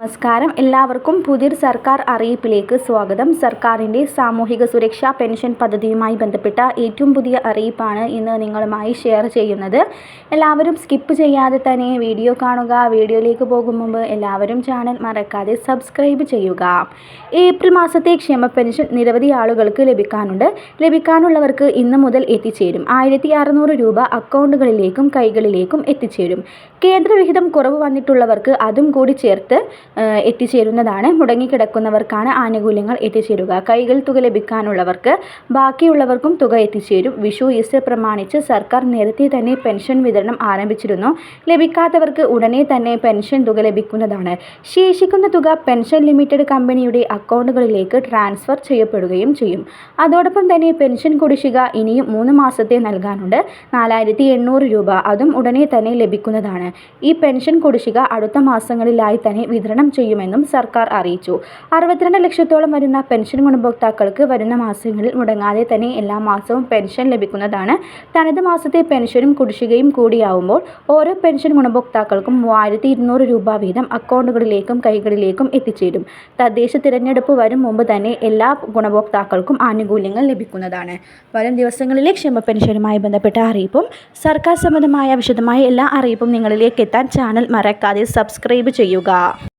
നമസ്കാരം. എല്ലാവർക്കും പുതിയൊരു സർക്കാർ അറിയിപ്പിലേക്ക് സ്വാഗതം. സർക്കാരിന്റെ സാമൂഹിക സുരക്ഷാ പെൻഷൻ പദ്ധതിയുമായി ബന്ധപ്പെട്ട ഏറ്റവും പുതിയ അറിയിപ്പാണ് ഇന്ന് നിങ്ങളുമായി ഷെയർ ചെയ്യുന്നത്. എല്ലാവരും സ്കിപ്പ് ചെയ്യാതെ തന്നെ വീഡിയോ കാണുക. വീഡിയോയിലേക്ക് പോകും മുമ്പ് എല്ലാവരും ചാനൽ മറക്കാതെ സബ്സ്ക്രൈബ് ചെയ്യുക. ഏപ്രിൽ മാസത്തെ ക്ഷേമ പെൻഷൻ നിരവധി ആളുകൾക്ക് ലഭിക്കാനുണ്ട്. ലഭിക്കാനുള്ളവർക്ക് ഇന്ന് മുതൽ എത്തിച്ചേരും. ആയിരത്തി രൂപ അക്കൗണ്ടുകളിലേക്കും കൈകളിലേക്കും എത്തിച്ചേരും. കേന്ദ്രവിഹിതം കുറവ് വന്നിട്ടുള്ളവർക്ക് അതും കൂടി ചേർത്ത് എത്തിച്ചേരുന്നതാണ്. മുടങ്ങിക്കിടക്കുന്നവർക്കാണ് ആനുകൂല്യങ്ങൾ എത്തിച്ചേരുക. കൈകൾ തുക ലഭിക്കാനുള്ളവർക്ക് ബാക്കിയുള്ളവർക്കും തുക എത്തിച്ചേരും. വിഷു ഈസ്റ്റർ പ്രമാണിച്ച് സർക്കാർ നേരത്തെ തന്നെ പെൻഷൻ വിതരണം ആരംഭിച്ചിരുന്നു. ലഭിക്കാത്തവർക്ക് ഉടനെ തന്നെ പെൻഷൻ തുക ലഭിക്കുന്നതാണ്. ശേഷിക്കുന്ന തുക പെൻഷൻ ലിമിറ്റഡ് കമ്പനിയുടെ അക്കൗണ്ടുകളിലേക്ക് ട്രാൻസ്ഫർ ചെയ്യപ്പെടുകയും ചെയ്യും. അതോടൊപ്പം തന്നെ പെൻഷൻ കുടിശ്ശിക ഇനിയും മൂന്ന് മാസത്തെ നൽകാനുണ്ട്. നാലായിരത്തി എണ്ണൂറ് രൂപ. അതും ഉടനെ തന്നെ ലഭിക്കുന്നതാണ്. ഈ പെൻഷൻ കുടിശ്ശിക അടുത്ത മാസങ്ങളിലായി തന്നെ വിതരണം ചെയ്യുമെന്നും സർക്കാർ അറിയിച്ചു. അറുപത്തിരണ്ട് ലക്ഷത്തോളം വരുന്ന പെൻഷൻ ഗുണഭോക്താക്കൾക്ക് വരുന്ന മാസങ്ങളിൽ മുടങ്ങാതെ തന്നെ എല്ലാ മാസവും പെൻഷൻ ലഭിക്കുന്നതാണ്. തനത് മാസത്തെ പെൻഷനും കുടിശ്ശികയും കൂടിയാവുമ്പോൾ ഓരോ പെൻഷൻ ഗുണഭോക്താക്കൾക്കും മൂവായിരത്തി ഇരുന്നൂറ് രൂപ വീതം അക്കൗണ്ടുകളിലേക്കും കൈകളിലേക്കും എത്തിച്ചേരും. തദ്ദേശ തിരഞ്ഞെടുപ്പ് വരും മുമ്പ് തന്നെ എല്ലാ ഗുണഭോക്താക്കൾക്കും ആനുകൂല്യങ്ങൾ ലഭിക്കുന്നതാണ്. വരും ദിവസങ്ങളിലെ ക്ഷേമ പെൻഷനുമായി ബന്ധപ്പെട്ട അറിയിപ്പും സർക്കാർ സംബന്ധമായ വിശദമായ എല്ലാ അറിയിപ്പും നിങ്ങളിലേക്ക് എത്താൻ ചാനൽ മറക്കാതെ സബ്സ്ക്രൈബ് ചെയ്യുക.